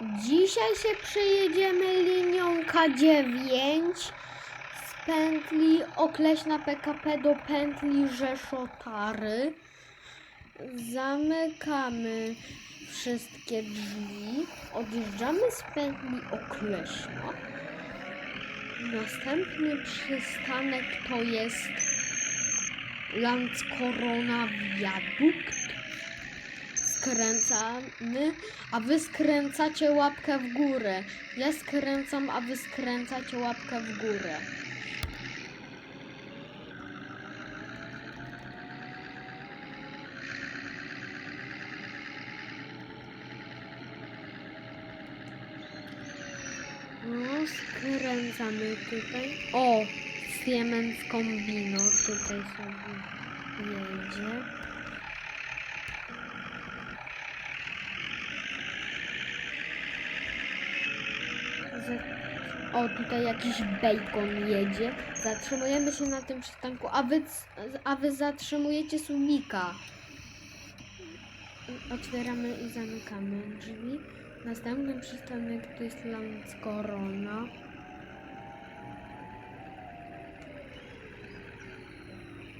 Dzisiaj się przejedziemy linią K9 z pętli Okleśna PKP do pętli Rzeszotary. Zamykamy wszystkie drzwi. Odjeżdżamy z pętli Okleśna. Następny przystanek to jest Landskorona Viadukt. Skręcamy, a wy skręcacie łapkę w górę. Ja skręcam, a wy skręcacie łapkę w górę. No, skręcamy tutaj. O, Siemens Kombino tutaj sobie jedzie. O, tutaj jakiś bacon jedzie. Zatrzymujemy się na tym przystanku, a wy, a wy zatrzymujecie sumika. Otwieramy i zamykamy drzwi. Następny przystanek to jest Landskorona.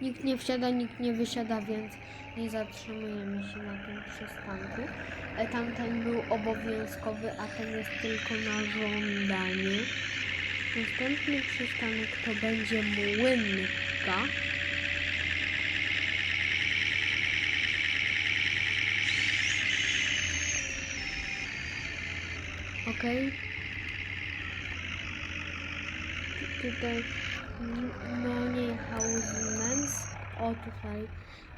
Nikt nie wsiada, nikt nie wysiada, więc nie zatrzymujemy się na tym przystanku. E, Tamten był obowiązkowy, a ten jest tylko na żądanie. Następny przystanek to będzie Młynka. Okej. Tu- Tutaj n- no. O tutaj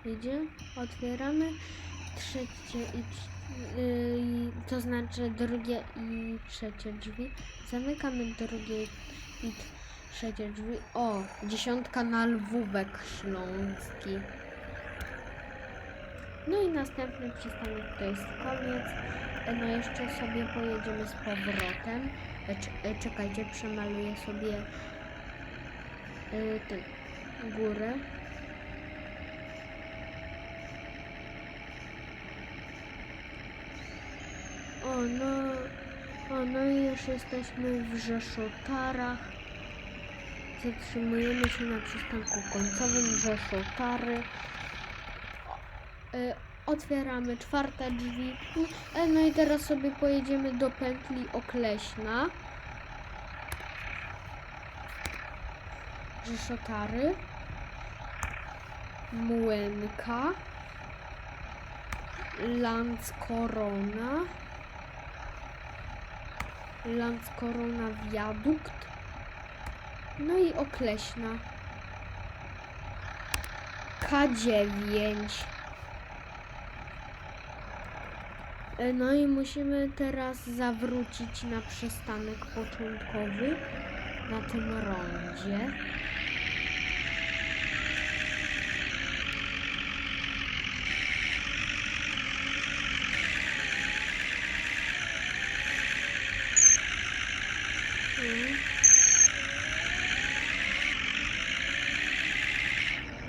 idzie. Otwieramy trzecie i yy, to znaczy drugie i trzecie drzwi. Zamykamy drugie i trzecie drzwi. O, dziesiątka na Lwówek Śląski. No i następny przystanek to jest koniec. No jeszcze sobie pojedziemy z powrotem. E, Czekajcie, przemaluję sobie tę górę. O no, o no i już jesteśmy w Rzeszotarach. Zatrzymujemy się na przystanku końcowym Rzeszotary. E, Otwieramy czwarte drzwi. E, No i teraz sobie pojedziemy do pętli Okleśna. Rzeszotary. Młynka. Landskorona. Landskorona Wiadukt. No i Okleśna. K9. E, No i musimy teraz zawrócić na przystanek początkowy na tym rondzie. Mm.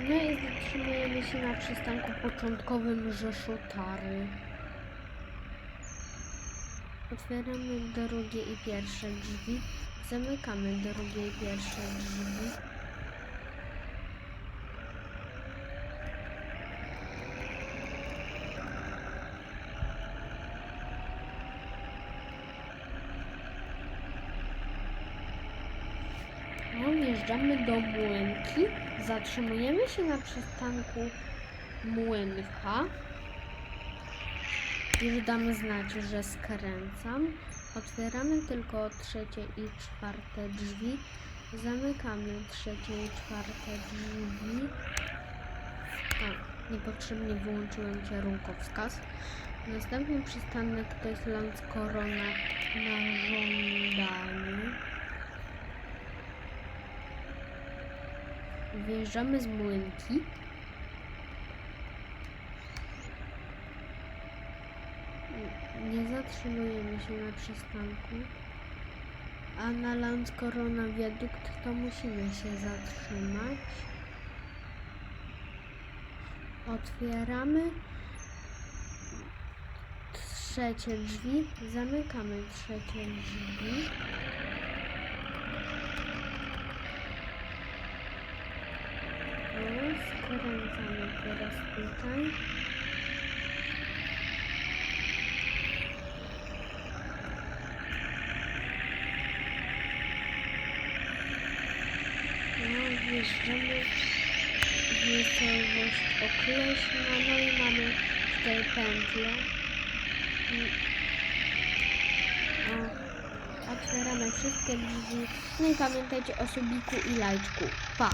No i zatrzymujemy się na przystanku początkowym Rzeszotary. Otwieramy drugie i pierwsze drzwi. Zamykamy drugie pierwsze drzwi. Wjeżdżamy do Młynki. Zatrzymujemy się na przystanku Młynka. Już damy znać, że skręcam. Otwieramy tylko trzecie i czwarte drzwi. Zamykamy trzecie i czwarte drzwi. A, niepotrzebnie wyłączyłem kierunkowskaz. Następny przystanek to jest Landskorona na żądanie. Wjeżdżamy z Młynki. Nie zatrzymujemy się na przystanku. A na Landskorona wiadukt to musimy się zatrzymać. Otwieramy. trzecie drzwi, zamykamy trzecie drzwi. O, skręcamy teraz tutaj. No, wjeżdżamy w miejscowość Okleśna, no i mamy tutaj pętlę. Otwieramy wszystkie drzwi. No i pamiętajcie o subiku i lajczku. Pa!